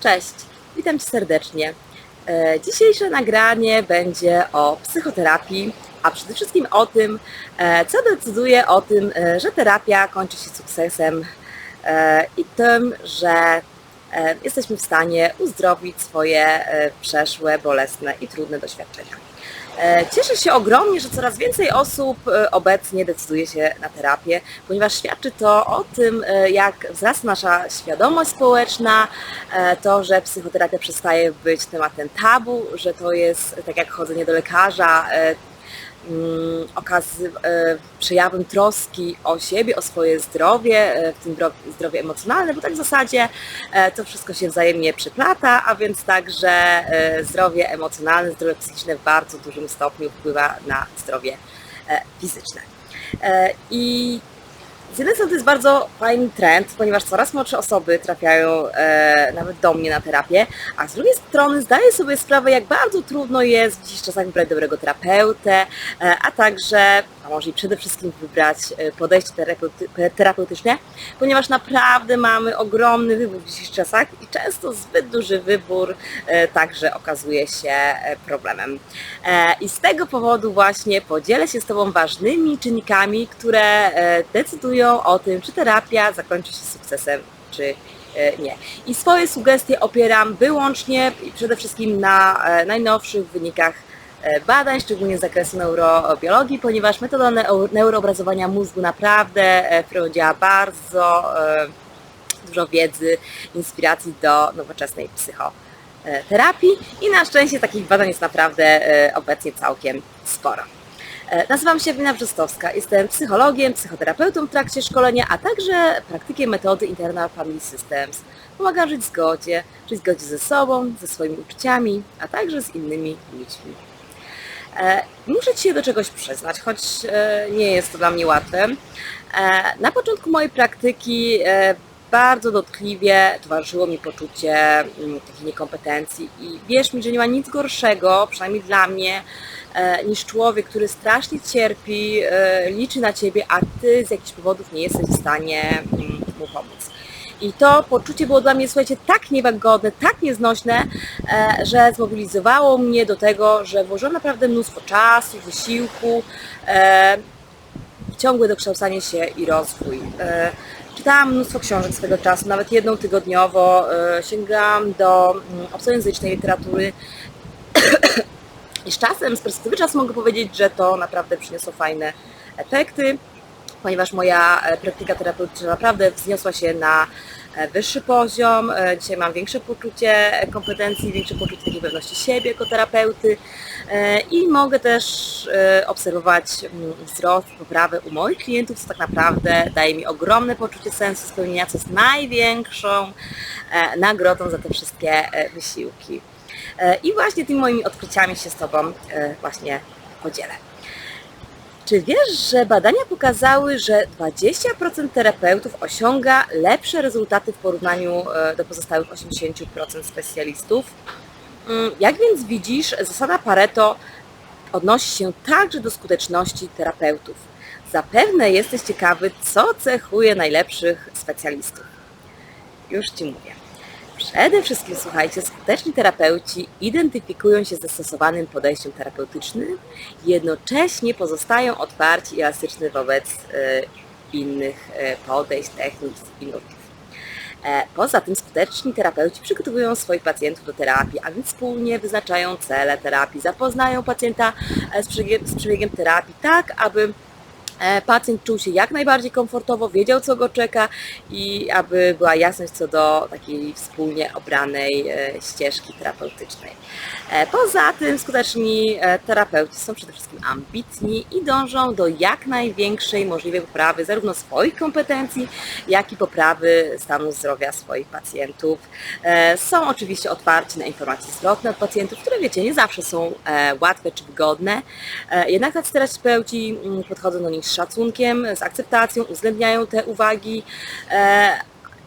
Cześć, witam Cię serdecznie. E, Dzisiejsze nagranie będzie o psychoterapii, a przede wszystkim o tym, e, co decyduje o tym, e, że terapia kończy się sukcesem i tym, że jesteśmy w stanie uzdrowić swoje przeszłe, bolesne i trudne doświadczenia. E, Cieszę się ogromnie, że coraz więcej osób e, obecnie decyduje się na terapię, ponieważ świadczy to o tym, e, jak wzrasta nasza świadomość społeczna, to, że psychoterapia przestaje być tematem tabu, że to jest tak jak chodzenie do lekarza, mm, okazy, e, przejawem troski o siebie, o swoje zdrowie, e, w tym dro- zdrowie emocjonalne, bo tak w zasadzie e, to wszystko się wzajemnie przyplata, a więc także zdrowie emocjonalne, zdrowie psychiczne w bardzo dużym stopniu wpływa na zdrowie fizyczne. I z jednej strony to jest bardzo fajny trend, ponieważ coraz młodsze osoby trafiają e, nawet do mnie na terapię, a z drugiej strony zdaję sobie sprawę, jak bardzo trudno jest w dziś czasach wybrać dobrego terapeutę, e, a także, a może i przede wszystkim wybrać e, podejście terapeuty, terapeutyczne, ponieważ naprawdę mamy ogromny wybór w dzisiejszych czasach i często zbyt duży wybór e, także okazuje się e, problemem. E, I z tego powodu właśnie podzielę się z Tobą ważnymi czynnikami, które e, decydują o tym, czy terapia zakończy się sukcesem, czy e, nie. I swoje sugestie opieram wyłącznie i przede wszystkim na e, najnowszych wynikach e, badań, szczególnie z zakresu neurobiologii, ponieważ metoda neu- neuroobrazowania mózgu naprawdę wprowadziła bardzo dużo wiedzy, inspiracji do nowoczesnej psychoterapii i na szczęście takich badań jest naprawdę obecnie całkiem sporo. E, Nazywam się Wina Brzostowska, jestem psychologiem, psychoterapeutą w trakcie szkolenia, a także praktykiem metody Internal Family Systems. Pomagam żyć w zgodzie, żyć w zgodzie ze sobą, ze swoimi uczuciami, a także z innymi ludźmi. E, Muszę Ci się do czegoś przyznać, choć e, nie jest to dla mnie łatwe. Na początku mojej praktyki bardzo dotkliwie towarzyszyło mi poczucie mm, takiej niekompetencji i wierz mi, że nie ma nic gorszego, przynajmniej dla mnie, niż człowiek, który strasznie cierpi, e, liczy na Ciebie, a Ty z jakichś powodów nie jesteś w stanie mm, mu pomóc. I to poczucie było dla mnie, słuchajcie, tak niewygodne, tak nieznośne, e, że zmobilizowało mnie do tego, że włożyłam naprawdę mnóstwo czasu, wysiłku, e, ciągłe dokształcanie się i rozwój. E, Czytałam mnóstwo książek swego czasu, nawet jedną tygodniowo. e, Sięgałam do mm, obcojęzycznej literatury. I z czasem, z perspektywy czasu mogę powiedzieć, że to naprawdę przyniosło fajne efekty, ponieważ moja e, praktyka terapeutyczna naprawdę wzniosła się na e, wyższy poziom. E, Dzisiaj mam większe poczucie kompetencji, większe poczucie takiej pewności siebie jako terapeuty i mogę też obserwować mm, wzrost, poprawę u moich klientów, co tak naprawdę daje mi ogromne poczucie sensu spełnienia, co jest największą nagrodą za te wszystkie wysiłki. E, I właśnie tymi moimi odkryciami się z Tobą e, właśnie podzielę. Czy wiesz, że badania pokazały, że 20% terapeutów osiąga lepsze rezultaty w porównaniu e, do pozostałych 80% specjalistów? Mm, Jak więc widzisz, zasada Pareto odnosi się także do skuteczności terapeutów. Zapewne jesteś ciekawy, co cechuje najlepszych specjalistów. Już Ci mówię. Przede wszystkim, słuchajcie, skuteczni terapeuci identyfikują się z zastosowanym podejściem terapeutycznym, jednocześnie pozostają otwarci i elastyczni wobec e, innych e, podejść, technik i nurtów. E, Poza tym skuteczni terapeuci przygotowują swoich pacjentów do terapii, a więc wspólnie wyznaczają cele terapii, zapoznają pacjenta z przebiegiem, terapii tak, aby pacjent czuł się jak najbardziej komfortowo, wiedział co go czeka i aby była jasność co do takiej wspólnie obranej e, ścieżki terapeutycznej. E, Poza tym skuteczni e, terapeuci są przede wszystkim ambitni i dążą do jak największej możliwej poprawy zarówno swoich kompetencji, jak i poprawy stanu zdrowia swoich pacjentów. E, Są oczywiście otwarci na informacje zwrotne od pacjentów, które wiecie, nie zawsze są e, łatwe czy wygodne, E, jednak tacy terapeuci mm, podchodzą do nich z szacunkiem, z akceptacją, uwzględniają te uwagi e,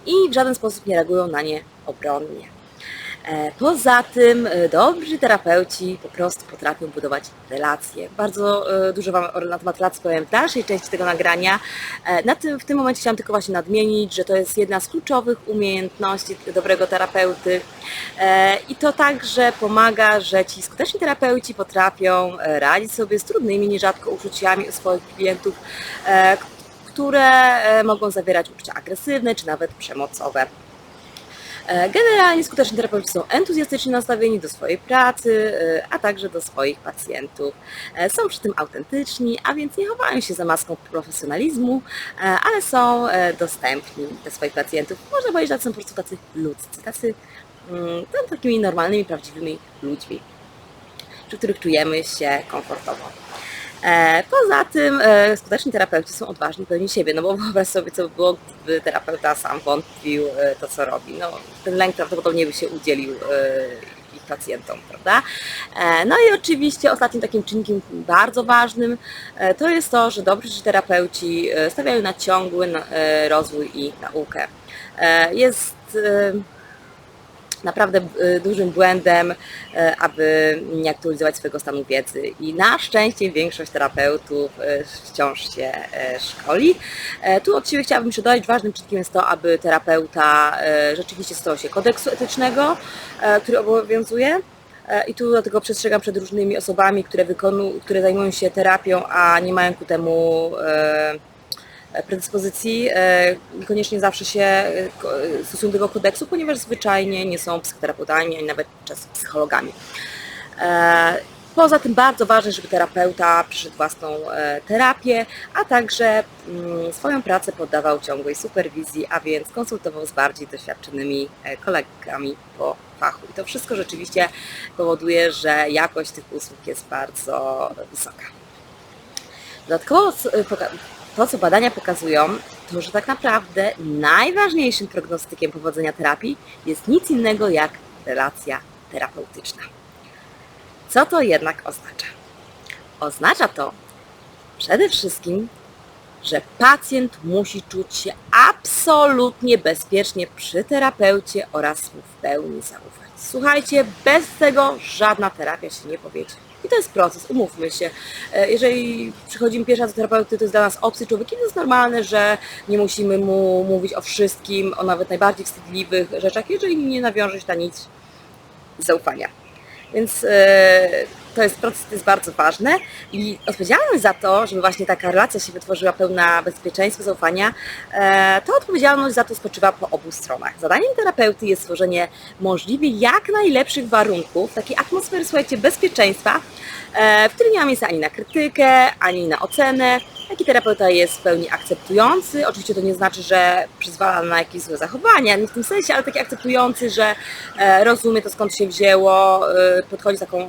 i w żaden sposób nie reagują na nie obronnie. E, Poza tym e, dobrzy terapeuci po prostu potrafią budować relacje. Bardzo e, dużo Wam na temat relacji powiem w dalszej części tego nagrania. Na tym, w tym momencie chciałam tylko właśnie nadmienić, że to jest jedna z kluczowych umiejętności dobrego terapeuty i to także pomaga, że ci skuteczni terapeuci potrafią radzić sobie z trudnymi nierzadko uczuciami u swoich klientów, które mogą zawierać uczucia agresywne czy nawet przemocowe. E, Generalnie skuteczni terapeuci są entuzjastycznie nastawieni do swojej pracy, e, a także do swoich pacjentów. E, Są przy tym autentyczni, a więc nie chowają się za maską profesjonalizmu, ale są dostępni dla swoich pacjentów. Można powiedzieć, że są po prostu tacy ludzcy, tacy mm, no, takimi normalnymi, prawdziwymi ludźmi, przy których czujemy się komfortowo. E, Poza tym e, skuteczni terapeuci są odważni pewni siebie, no bo wyobraź sobie, co by było, gdyby terapeuta sam wątpił e, to, co robi. No, ten lęk prawdopodobnie by się udzielił ich pacjentom, prawda? No i oczywiście ostatnim takim czynnikiem bardzo ważnym to jest to, że dobrzy terapeuci stawiają na ciągły rozwój i naukę. E, Naprawdę e, dużym błędem, e, aby nie aktualizować swojego stanu wiedzy. I na szczęście większość terapeutów e, wciąż się szkoli. E, Tu od siebie chciałabym jeszcze dodać, ważnym czynnikiem jest to, aby terapeuta rzeczywiście stosował się kodeksu etycznego, e, który obowiązuje. E, I tu dlatego przestrzegam przed różnymi osobami, które, wykonu, które zajmują się terapią, a nie mają ku temu predyspozycji, e, niekoniecznie zawsze się e, e, stosują do tego kodeksu, ponieważ zwyczajnie nie są psychoterapeutami, ani nawet czasem psychologami. Poza tym bardzo ważne, żeby terapeuta przyszedł własną terapię, a także mm, swoją pracę poddawał ciągłej superwizji, a więc konsultował z bardziej doświadczonymi kolegami po fachu. I to wszystko rzeczywiście powoduje, że jakość tych usług jest bardzo wysoka. Dodatkowo to, co badania pokazują, to że tak naprawdę najważniejszym prognostykiem powodzenia terapii jest nic innego jak relacja terapeutyczna. Co to jednak oznacza? Oznacza to przede wszystkim, że pacjent musi czuć się absolutnie bezpiecznie przy terapeucie oraz mu w pełni zaufać. Słuchajcie, bez tego żadna terapia się nie powiedzie. I to jest proces, umówmy się. E, Jeżeli przychodzimy pierwszy raz do terapeuty, to jest dla nas obcy człowiek i to jest normalne, że nie musimy mu mówić o wszystkim, o nawet najbardziej wstydliwych rzeczach, jeżeli nie nawiąże się na nic zaufania. Więc e, to jest proces, to jest bardzo ważne i odpowiedzialność za to, żeby właśnie taka relacja się wytworzyła pełna bezpieczeństwa, zaufania, e, to odpowiedzialność za to spoczywa po obu stronach. Zadaniem terapeuty jest stworzenie możliwie jak najlepszych warunków, takiej atmosfery, słuchajcie, bezpieczeństwa, e, w której nie ma miejsca ani na krytykę, ani na ocenę. Taki terapeuta jest w pełni akceptujący. Oczywiście to nie znaczy, że przyzwala na jakieś złe zachowania, nie w tym sensie, ale taki akceptujący, że e, rozumie to skąd się wzięło, e, podchodzi z taką e,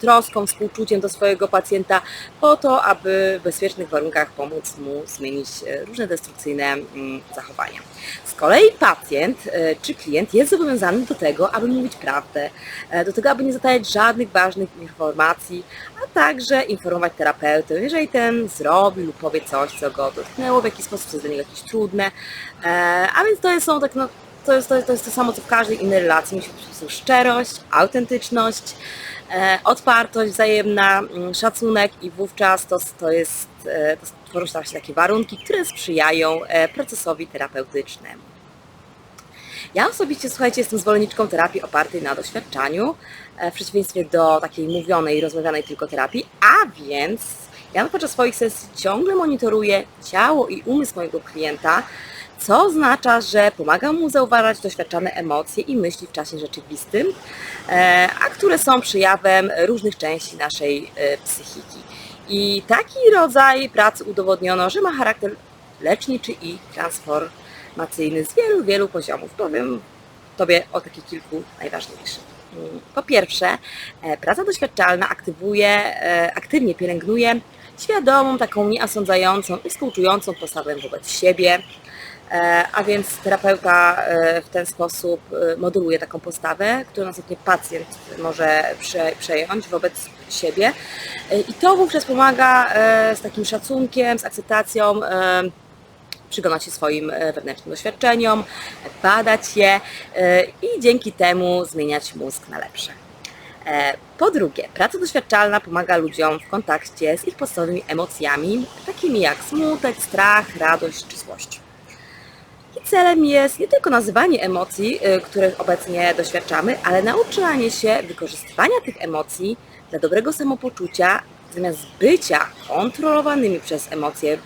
troską, współczuciem do swojego pacjenta po to, aby w bezpiecznych warunkach pomóc mu zmienić różne destrukcyjne mm, zachowania. Z kolei pacjent czy klient jest zobowiązany do tego, aby mówić prawdę, do tego, aby nie zatajać żadnych ważnych informacji, a także informować terapeutę, jeżeli ten zrobi lub powie coś, co go dotknęło, w jakiś sposób, jest dla niego jakieś trudne. E, A więc to jest, są tak, no, to, jest, to, jest, to jest to samo, co w każdej innej relacji. Musi być szczerość, autentyczność, e, otwartość wzajemna, mm, szacunek i wówczas to, to jest, e, to tworzą się takie warunki, które sprzyjają e, procesowi terapeutycznemu. Ja osobiście, słuchajcie, jestem zwolenniczką terapii opartej na doświadczaniu, e, w przeciwieństwie do takiej mówionej, rozmawianej tylko terapii, a więc ja podczas swoich sesji ciągle monitoruję ciało i umysł mojego klienta, co oznacza, że pomagam mu zauważać doświadczane emocje i myśli w czasie rzeczywistym, e, a które są przejawem różnych części naszej e, psychiki. I taki rodzaj pracy udowodniono, że ma charakter leczniczy i transformacyjny z wielu, wielu poziomów. Powiem Tobie o takich kilku najważniejszych. Mm, Po pierwsze, e, praca doświadczalna aktywuje, e, aktywnie pielęgnuje świadomą, taką nieosądzającą i współczującą postawę wobec siebie, E, a więc terapeuta w ten sposób modeluje taką postawę, którą następnie pacjent może prze, przejąć wobec siebie. I to wówczas pomaga z takim szacunkiem, z akceptacją przyglądać się swoim e, wewnętrznym doświadczeniom, badać je e, i dzięki temu zmieniać mózg na lepsze. E, Po drugie, praca doświadczalna pomaga ludziom w kontakcie z ich podstawowymi emocjami, takimi jak smutek, strach, radość czy złość. I celem jest nie tylko nazywanie emocji, których obecnie doświadczamy, ale nauczanie się wykorzystywania tych emocji dla dobrego samopoczucia, zamiast bycia kontrolowanymi przez emocje,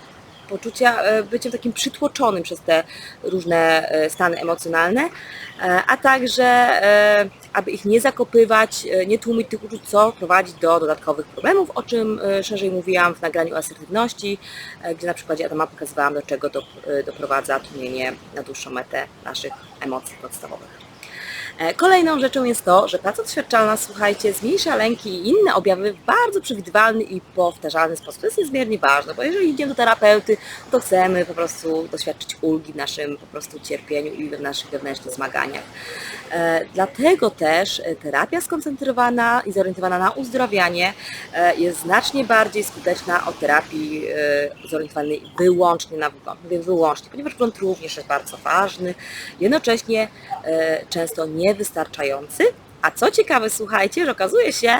poczucia y, byciem takim przytłoczonym przez te różne y, stany emocjonalne, e, a także e, aby ich nie zakopywać, e, nie tłumić tych uczuć, co prowadzi do dodatkowych problemów, o czym e, szerzej mówiłam w nagraniu o asertywności, e, gdzie na przykładzie Adama pokazywałam, do czego do, e, doprowadza tłumienie na dłuższą metę naszych emocji podstawowych. E, Kolejną rzeczą jest to, że praca doświadczalna, słuchajcie, zmniejsza lęki i inne objawy w bardzo przewidywalny i powtarzalny sposób. To jest niezmiernie ważne, bo jeżeli idziemy do terapeuty, to chcemy po prostu doświadczyć ulgi w naszym po prostu cierpieniu i w naszych wewnętrznych zmaganiach. E, Dlatego też e, terapia skoncentrowana i zorientowana na uzdrowianie jest znacznie bardziej skuteczna od terapii zorientowanej wyłącznie na wygląd. Mówię wyłącznie, ponieważ wygląd również jest bardzo ważny, jednocześnie często niewystarczający. A co ciekawe, słuchajcie, że okazuje się,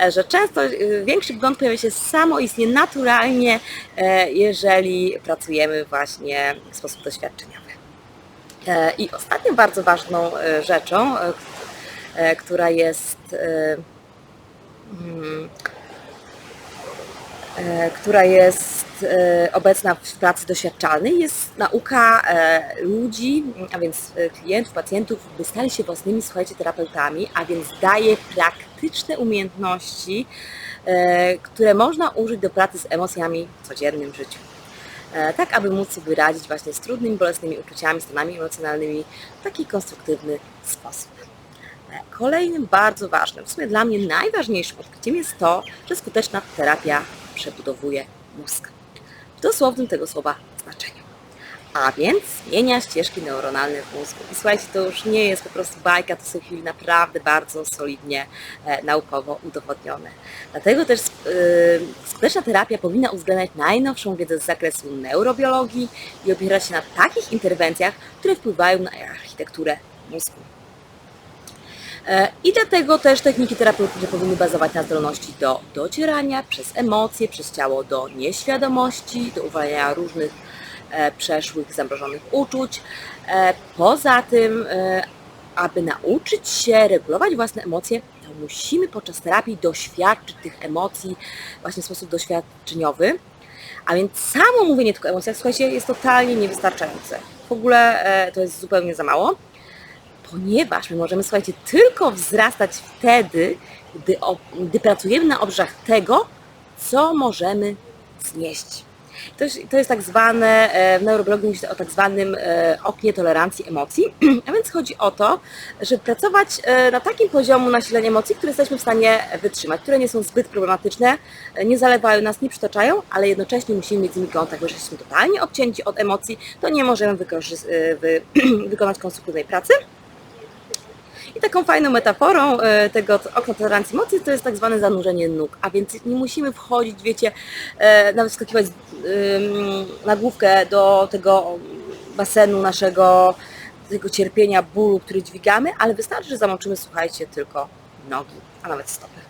e, że często e, większy wgląd pojawia się samoistnie, naturalnie, e, jeżeli pracujemy właśnie w sposób doświadczeniowy. I ostatnią bardzo ważną rzeczą, która jest mm, która jest e, obecna w pracy doświadczalnej, jest nauka e, ludzi, a więc e, klientów, pacjentów, by stali się własnymi, słuchajcie, terapeutami, a więc daje praktyczne umiejętności, e, które można użyć do pracy z emocjami w codziennym życiu. E, Tak, aby móc sobie radzić właśnie z trudnymi, bolesnymi uczuciami, stanami emocjonalnymi w taki konstruktywny sposób. E, Kolejnym bardzo ważnym, w sumie dla mnie najważniejszym odkryciem jest to, że skuteczna terapia przebudowuje mózg. W dosłownym tego słowa znaczeniu. A więc zmienia ścieżki neuronalne w mózgu. I słuchajcie, to już nie jest po prostu bajka, to są chwili naprawdę bardzo solidnie e, naukowo udowodnione. Dlatego też e, skuteczna terapia powinna uwzględniać najnowszą wiedzę z zakresu neurobiologii i opierać się na takich interwencjach, które wpływają na architekturę mózgu. I dlatego też techniki terapeutyczne powinny bazować na zdolności do docierania przez emocje, przez ciało do nieświadomości, do uwalniania różnych e, przeszłych, zamrożonych uczuć. E, Poza tym, e, aby nauczyć się regulować własne emocje, to musimy podczas terapii doświadczyć tych emocji właśnie w sposób doświadczeniowy. A więc samo mówienie tylko o emocjach, słuchajcie, jest totalnie niewystarczające. W ogóle to jest zupełnie za mało ponieważ my możemy, słuchajcie, tylko wzrastać wtedy, gdy, gdy pracujemy na obrzeżach tego, co możemy znieść. To to jest tak zwane, e, w neurobiologii mówi o tak zwanym e, oknie tolerancji emocji, a więc chodzi o to, żeby pracować e, na takim poziomu nasilenia emocji, które jesteśmy w stanie wytrzymać, które nie są zbyt problematyczne, nie zalewają nas, nie przytoczają, ale jednocześnie musimy mieć z nimi kontakt, bo jesteśmy totalnie odcięci od emocji, to nie możemy wykonać konstruktywnej pracy. I taką fajną metaforą e, tego okna tolerancji emocji to jest tak zwane zanurzenie nóg, a więc nie musimy wchodzić, wiecie, e, nawet skakiwać na główkę do tego basenu naszego, tego cierpienia, bólu, który dźwigamy, ale wystarczy, że zamoczymy, słuchajcie, tylko nogi, a nawet stopy.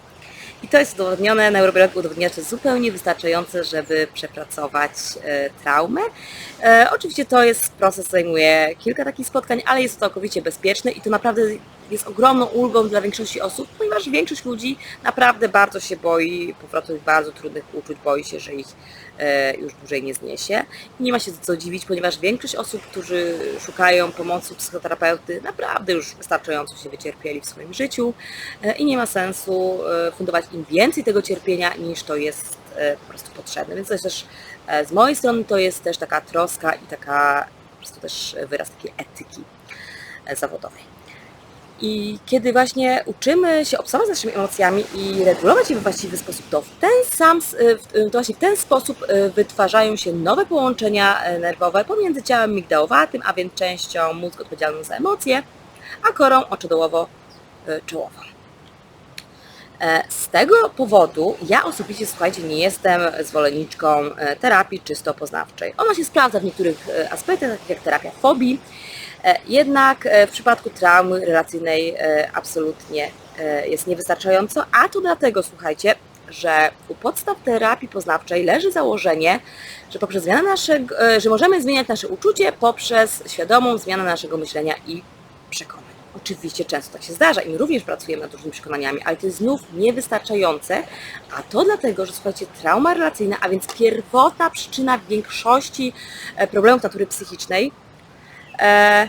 I to jest udowodnione, neurobiolog udowodnia, to zupełnie wystarczające, żeby przepracować e, traumę. E, oczywiście to jest proces, zajmuje kilka takich spotkań, ale jest to całkowicie bezpieczne i to naprawdę jest ogromną ulgą dla większości osób, ponieważ większość ludzi naprawdę bardzo się boi powrotu tych bardzo trudnych uczuć, boi się, że ich e, już dłużej nie zniesie. Nie ma się co dziwić, ponieważ większość osób, którzy szukają pomocy psychoterapeuty, naprawdę już wystarczająco się wycierpieli w swoim życiu e, i nie ma sensu e, fundować im więcej tego cierpienia niż to jest po prostu potrzebne. Więc to jest też z mojej strony to jest też taka troska i taka po prostu też wyraz takiej etyki zawodowej. I kiedy właśnie uczymy się obserwować naszymi emocjami i regulować je we właściwy sposób, to w ten sam, y, w- to właśnie w ten sposób y, wytwarzają się nowe połączenia e, nerwowe pomiędzy ciałem migdałowatym, a więc częścią mózgu odpowiedzialną za emocje, a korą oczodołowo-czołową. E, Z tego powodu ja osobiście, słuchajcie, nie jestem zwolenniczką e, terapii czysto poznawczej. Ona się sprawdza w niektórych aspektach, takich jak terapia fobii, jednak e, w przypadku traumy relacyjnej e, absolutnie e, jest niewystarczająco, a to dlatego, słuchajcie, że u podstaw terapii poznawczej leży założenie, że poprzez zmianę naszego, e, że możemy zmieniać nasze uczucie poprzez świadomą zmianę naszego myślenia i przekonań. Oczywiście często tak się zdarza i my również pracujemy nad różnymi przekonaniami, ale to jest znów niewystarczające, a to dlatego, że słuchajcie, trauma relacyjna, a więc pierwotna przyczyna większości e, problemów natury psychicznej, e,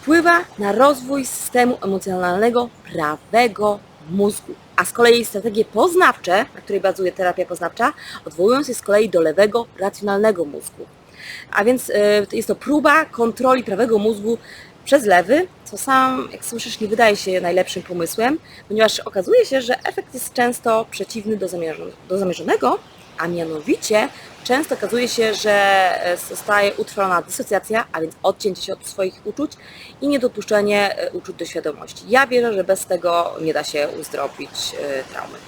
wpływa na rozwój systemu emocjonalnego prawego mózgu. A z kolei strategie poznawcze, na której bazuje terapia poznawcza, odwołują się z kolei do lewego, racjonalnego mózgu. A więc e, jest to próba kontroli prawego mózgu przez lewy, co sam, jak słyszysz, nie wydaje się najlepszym pomysłem, ponieważ okazuje się, że efekt jest często przeciwny do zamierzonego, a mianowicie często okazuje się, że e, zostaje utrwalona dysocjacja, a więc odcięcie się od swoich uczuć i niedopuszczenie e, uczuć do świadomości. Ja wierzę, że bez tego nie da się uzdrowić e, traumy.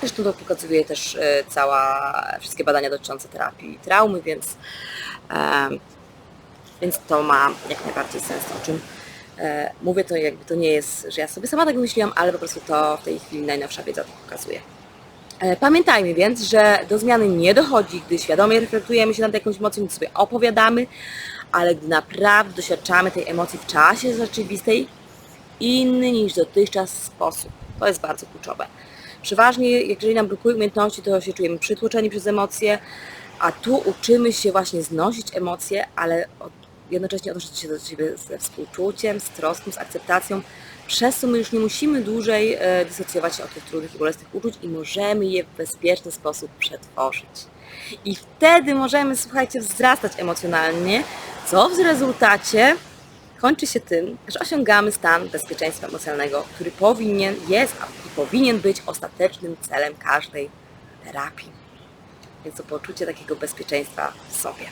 Zresztą to pokazuje też cała, wszystkie badania dotyczące terapii traumy, więc, więc to ma jak najbardziej sens. O czym mówię, to jakby to nie jest, że ja sobie sama tak myśliłam, ale po prostu to w tej chwili najnowsza wiedza to pokazuje. E, Pamiętajmy więc, że do zmiany nie dochodzi, gdy świadomie reflektujemy się nad jakąś emocją, gdy sobie opowiadamy, ale gdy naprawdę doświadczamy tej emocji w czasie rzeczywistej, inny niż dotychczas sposób. To jest bardzo kluczowe. Przeważnie, jeżeli nam brakuje umiejętności, to się czujemy przytłoczeni przez emocje, a tu uczymy się właśnie znosić emocje, ale jednocześnie odnosić się do siebie ze współczuciem, z troską, z akceptacją, przez co my już nie musimy dłużej e, dysocjować się od tych trudnych i bolesnych uczuć i możemy je w bezpieczny sposób przetworzyć. I wtedy możemy, słuchajcie, wzrastać emocjonalnie, co w rezultacie kończy się tym, że osiągamy stan bezpieczeństwa emocjonalnego, który powinien, jest i powinien być ostatecznym celem każdej terapii. Więc to poczucie takiego bezpieczeństwa w sobie.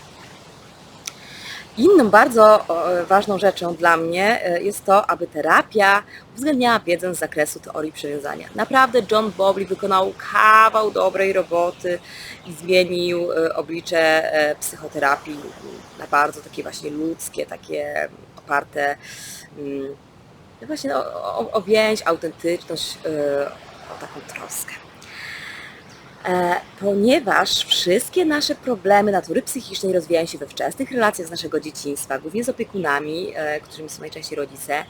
Inną bardzo ważną rzeczą dla mnie e, jest to, aby terapia uwzględniała wiedzę z zakresu teorii przywiązania. Naprawdę John Bowley wykonał kawał dobrej roboty i zmienił e, oblicze e, psychoterapii na bardzo takie właśnie ludzkie, takie oparte mm, właśnie o, o, o więź, autentyczność, o taką troskę. E, ponieważ wszystkie nasze problemy natury psychicznej rozwijają się we wczesnych relacjach z naszego dzieciństwa, głównie z opiekunami, e, którymi są najczęściej rodzice.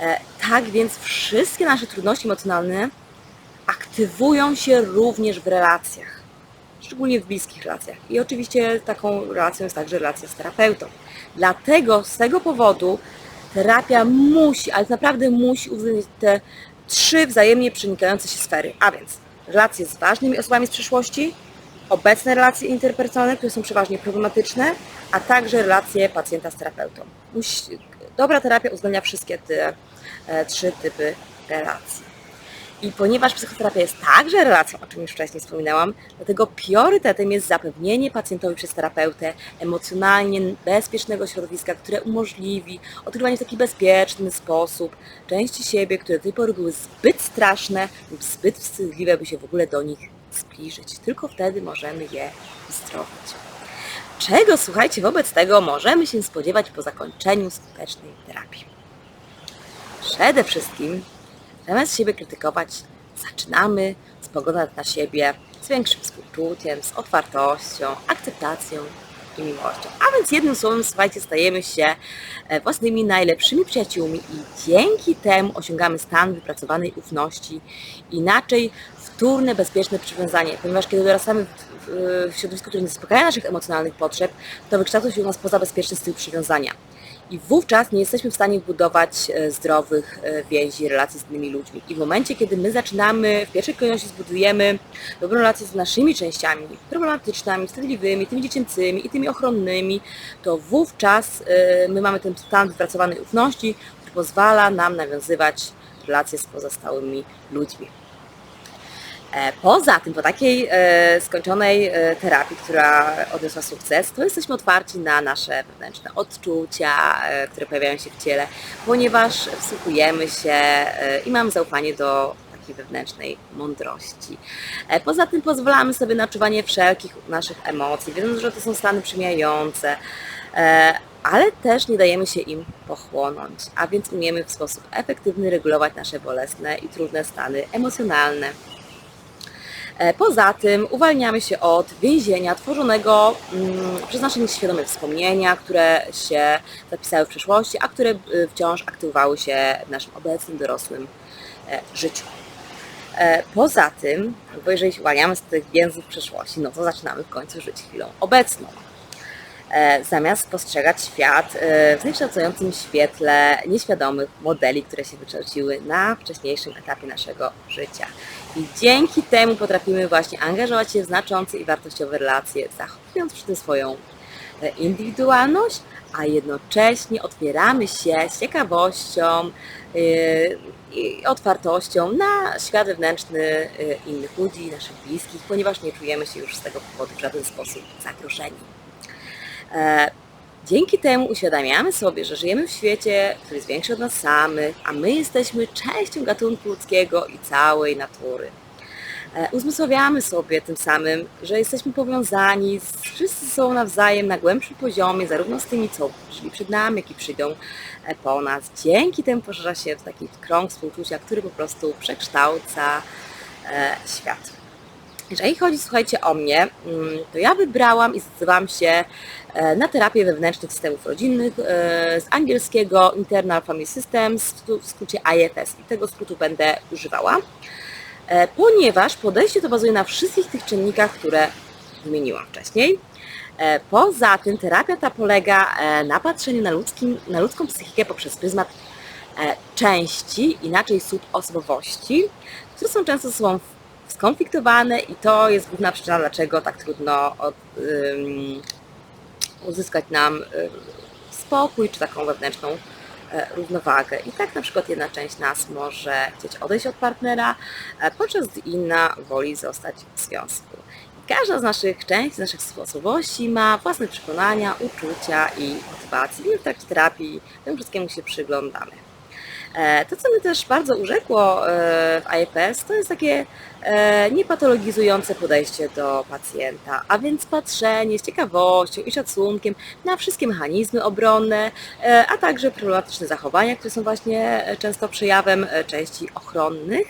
E, tak więc wszystkie nasze trudności emocjonalne aktywują się również w relacjach, szczególnie w bliskich relacjach. I oczywiście taką relacją jest także relacja z terapeutą. Dlatego z tego powodu terapia musi, ale naprawdę musi uwzględnić te trzy wzajemnie przenikające się sfery, a więc relacje z ważnymi osobami z przeszłości, obecne relacje interpersonalne, które są przeważnie problematyczne, a także relacje pacjenta z terapeutą. Dobra terapia uwzględnia wszystkie te e, trzy typy relacji. I ponieważ psychoterapia jest także relacją, o czym już wcześniej wspominałam, dlatego priorytetem jest zapewnienie pacjentowi przez terapeutę emocjonalnie bezpiecznego środowiska, które umożliwi odkrywanie w taki bezpieczny sposób części siebie, które do tej pory były zbyt straszne lub zbyt wstydliwe, by się w ogóle do nich zbliżyć. Tylko wtedy możemy je uzdrowić. Czego, słuchajcie, wobec tego możemy się spodziewać po zakończeniu skutecznej terapii? Przede wszystkim Zamiast siebie krytykować, zaczynamy spoglądać na siebie z większym współczuciem, z otwartością, akceptacją i miłością. A więc jednym słowem, słuchajcie, stajemy się e, własnymi najlepszymi przyjaciółmi i dzięki temu osiągamy stan wypracowanej ufności, inaczej wtórne, bezpieczne przywiązanie, ponieważ kiedy dorastamy w, w, środowisku, które nie zaspokaja naszych emocjonalnych potrzeb, to wykształca się u nas pozabezpieczny styl przywiązania i wówczas nie jesteśmy w stanie budować e, zdrowych e, więzi, relacji z innymi ludźmi. I w momencie, kiedy my zaczynamy, w pierwszej kolejności zbudujemy dobrą relację z naszymi częściami problematycznymi, wstydliwymi, tymi dziecięcymi i tymi ochronnymi, to wówczas e, my mamy ten stan wypracowanej ufności, który pozwala nam nawiązywać relacje z pozostałymi ludźmi. E, Poza tym, po takiej e, skończonej e, terapii, która odniosła sukces, to jesteśmy otwarci na nasze wewnętrzne odczucia, które pojawiają się w ciele, ponieważ wsłuchujemy się i mamy zaufanie do takiej wewnętrznej mądrości. Poza tym pozwalamy sobie na czuwanie wszelkich naszych emocji, wiedząc, że to są stany przemijające, ale też nie dajemy się im pochłonąć, a więc umiemy w sposób efektywny regulować nasze bolesne i trudne stany emocjonalne. E, Poza tym uwalniamy się od więzienia tworzonego mm, przez nasze nieświadome wspomnienia, które się zapisały w przeszłości, a które y, wciąż aktywowały się w naszym obecnym dorosłym e, życiu. E, Poza tym, bo jeżeli się uwalniamy z tych więzów przeszłości, no to zaczynamy w końcu żyć chwilą obecną. Zamiast postrzegać świat w zniekształcającym świetle nieświadomych modeli, które się wykształciły na wcześniejszym etapie naszego życia. I dzięki temu potrafimy właśnie angażować się w znaczące i wartościowe relacje, zachowując przy tym swoją e, indywidualność, a jednocześnie otwieramy się z ciekawością yy, i otwartością na świat wewnętrzny yy, innych ludzi, naszych bliskich, ponieważ nie czujemy się już z tego powodu w żaden sposób zagrożeni. Dzięki temu uświadamiamy sobie, że żyjemy w świecie, który jest większy od nas samych, a my jesteśmy częścią gatunku ludzkiego i całej natury. E, Uzmysławiamy sobie tym samym, że jesteśmy powiązani z wszyscy sobą nawzajem na głębszym poziomie, zarówno z tymi, co żyli przed nami, jak i przyjdą e, po nas. Dzięki temu poszerza się taki krąg współczucia, który po prostu przekształca e, świat. Jeżeli chodzi, słuchajcie, o mnie, mm, to ja wybrałam i zdecydowałam się e, na terapię wewnętrznych systemów rodzinnych e, z angielskiego Internal Family Systems, w skrócie IFS i tego skrótu będę używała, e, ponieważ podejście to bazuje na wszystkich tych czynnikach, które wymieniłam wcześniej. Poza tym terapia ta polega na patrzeniu na, ludzkim, na ludzką psychikę poprzez pryzmat części, inaczej subosobowości, które są często ze sobą skonfliktowane i to jest główna przyczyna, dlaczego tak trudno od, ym, uzyskać nam ym, spokój czy taką wewnętrzną e, równowagę. I tak na przykład jedna część nas może chcieć odejść od partnera, e, podczas gdy inna woli zostać w związku. I każda z naszych części, z naszych sposobowości ma własne przekonania, uczucia i motywacje. I w trakcie terapii temu wszystkiemu się przyglądamy. E, To, co mnie też bardzo urzekło e, w IFS, to jest takie e, niepatologizujące podejście do pacjenta, a więc patrzenie z ciekawością i szacunkiem na wszystkie mechanizmy obronne, a także problematyczne zachowania, które są właśnie często przejawem części ochronnych,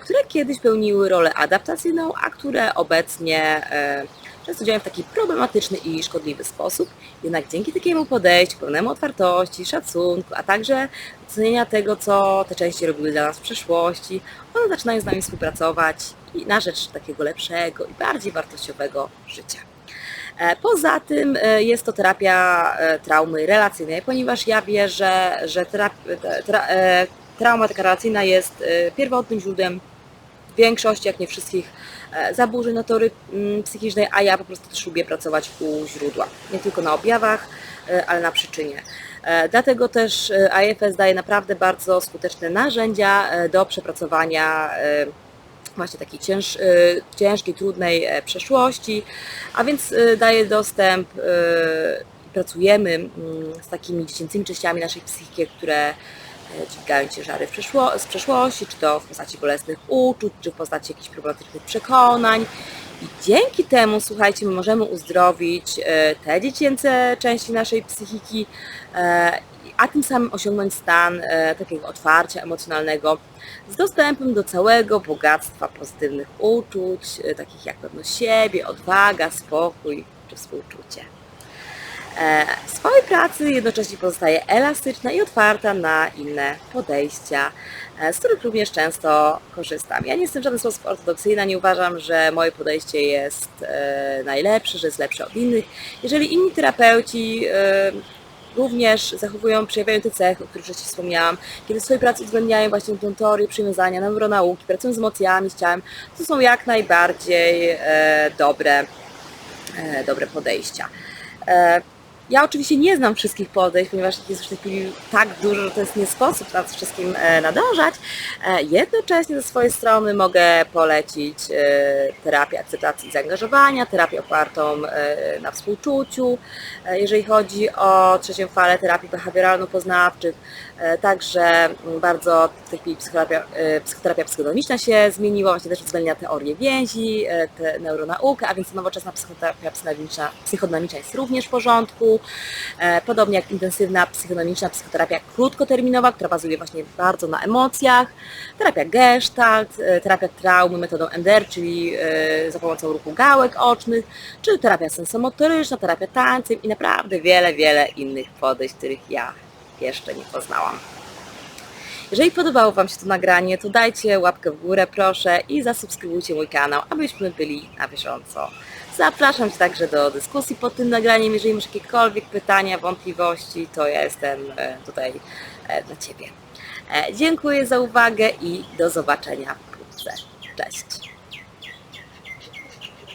które kiedyś pełniły rolę adaptacyjną, a które obecnie często działają w taki problematyczny i szkodliwy sposób. Jednak dzięki takiemu podejściu, pełnemu otwartości, szacunku, a także docenienia tego, co te części robiły dla nas w przeszłości, one zaczynają z nami współpracować i na rzecz takiego lepszego i bardziej wartościowego życia. E, Poza tym e, jest to terapia e, traumy relacyjnej, ponieważ ja wierzę, że trauma taka relacyjna jest pierwotnym źródłem większości, jak nie wszystkich zaburzeń natury mm, psychicznej, a ja po prostu też lubię pracować u źródła. Nie tylko na objawach, e, ale na przyczynie. E, Dlatego też e, IFS daje naprawdę bardzo skuteczne narzędzia e, do przepracowania e, właśnie takiej cięż, e, ciężkiej, trudnej e, przeszłości, a więc e, daje dostęp, e, pracujemy mm, z takimi dziecięcymi częściami naszej psychiki, które e, dźwigają ciężary w przeszło, z przeszłości, czy to w postaci bolesnych uczuć, czy w postaci jakichś problematycznych przekonań. I dzięki temu, słuchajcie, my możemy uzdrowić e, te dziecięce części naszej psychiki, e, a tym samym osiągnąć stan e, takiego otwarcia emocjonalnego z dostępem do całego bogactwa pozytywnych uczuć, takich jak pewność siebie, odwaga, spokój czy współczucie. E, swojej pracy jednocześnie pozostaje elastyczna i otwarta na inne podejścia, e, z których również często korzystam. Ja nie jestem w żaden sposób ortodoksyjna, nie uważam, że moje podejście jest e, najlepsze, że jest lepsze od innych. Jeżeli inni terapeuci również zachowują, przejawiają te cechy, o których wcześniej wspomniałam, kiedy w swojej pracy uwzględniają właśnie tą teorię przywiązania, neuronauki, pracują z emocjami, z ciałem, to są jak najbardziej dobre, dobre podejścia. Ja oczywiście nie znam wszystkich podejść, ponieważ jest już w tej chwili tak dużo, że to jest nie sposób nad wszystkim e, nadążać. E, Jednocześnie ze swojej strony mogę polecić e, terapię akceptacji i zaangażowania, terapię opartą na współczuciu. Jeżeli chodzi o trzecią falę terapii behawioralno-poznawczych, Także mm, bardzo w tej chwili psychoterapia, e, psychoterapia psychodynamiczna się zmieniła, właśnie też uwzględnia teorię więzi, e, te neuronaukę, a więc nowoczesna psychoterapia psychodynamiczna, psychodynamiczna jest również w porządku. E, Podobnie jak intensywna psychodynamiczna psychoterapia krótkoterminowa, która bazuje właśnie bardzo na emocjach, terapia gestalt, e, terapia traumy metodą MDR, czyli e, za pomocą ruchu gałek ocznych, czy terapia sensomotoryczna, terapia tańcem i naprawdę wiele, wiele innych podejść, których ja jeszcze nie poznałam. Jeżeli podobało Wam się to nagranie, to dajcie łapkę w górę proszę i zasubskrybujcie mój kanał, abyśmy byli na bieżąco. Zapraszam Cię także do dyskusji pod tym nagraniem. Jeżeli masz jakiekolwiek pytania, wątpliwości, to ja jestem e, tutaj e, dla Ciebie. E, Dziękuję za uwagę i do zobaczenia wkrótce. Cześć!